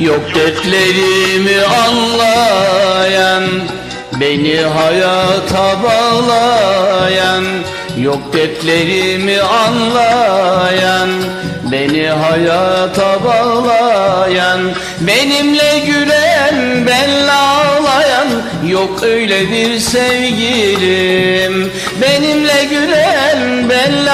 Yok dertlerimi anlayan Beni hayata bağlayan. Yok dertlerimi anlayan Beni hayata bağlayan. Benimle gülen benle ağlayan. Yok öyle bir sevgilim. Benimle gülen benle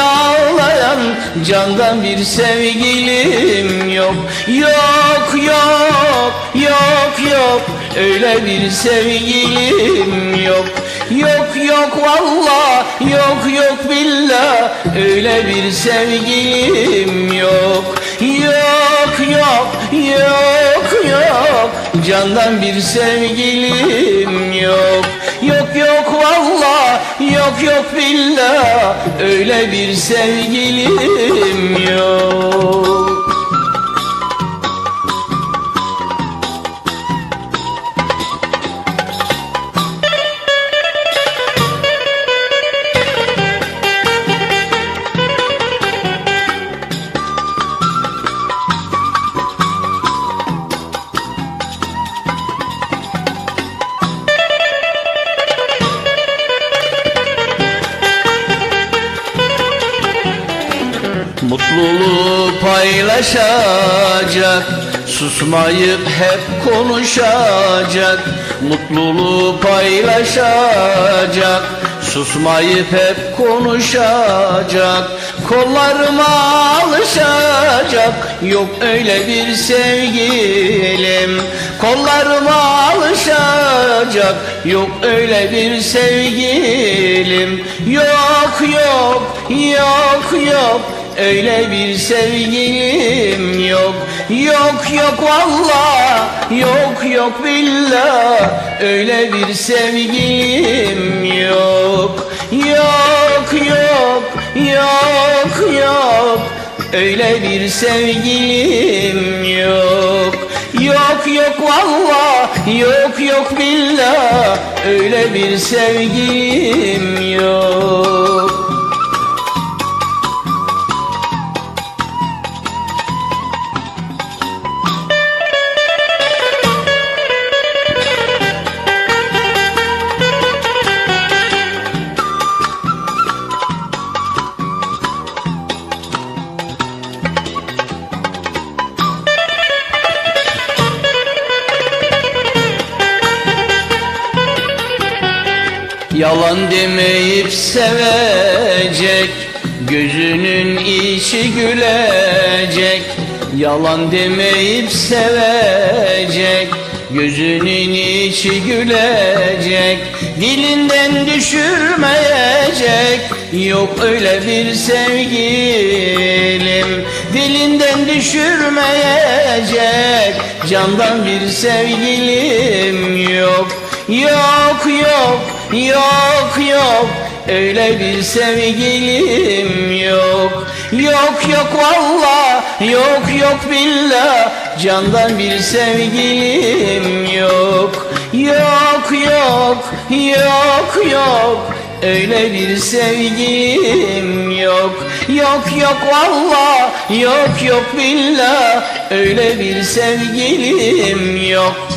Candan bir sevgilim yok. Yok yok yok yok. Öyle bir sevgilim yok. Yok yok valla yok yok billah Öyle bir sevgilim yok. Yok yok yok yok. Candan bir sevgilim yok Yok. Yok yok yok billah Öyle bir sevgilim yok Mutluluğu paylaşacak Susmayıp hep konuşacak. Mutluluğu paylaşacak Susmayıp hep konuşacak. Kollarıma alışacak Yok öyle bir sevgilim. Kollarıma alışacak Yok öyle bir sevgilim. Yok yok yok yok Öyle bir sevgilim yok. Yok yok valla. Yok yok billah Öyle bir sevgilim yok. Yok yok yok yok. Öyle bir sevgilim yok. Yok yok valla. Yok yok billah Öyle bir sevgilim yok Yalan demeyip sevecek Gözünün içi gülecek. Yalan demeyip sevecek Gözünün içi gülecek. Dilinden düşürmeyecek Yok öyle bir sevgilim. Dilinden düşürmeyecek Candan bir sevgilim yok. Yok yok yok yok Öyle bir sevgilim yok. Yok yok valla yok yok billah Candan bir sevgilim yok. Yok yok yok yok Öyle bir sevgilim yok. Yok yok valla yok yok billah Öyle bir sevgilim yok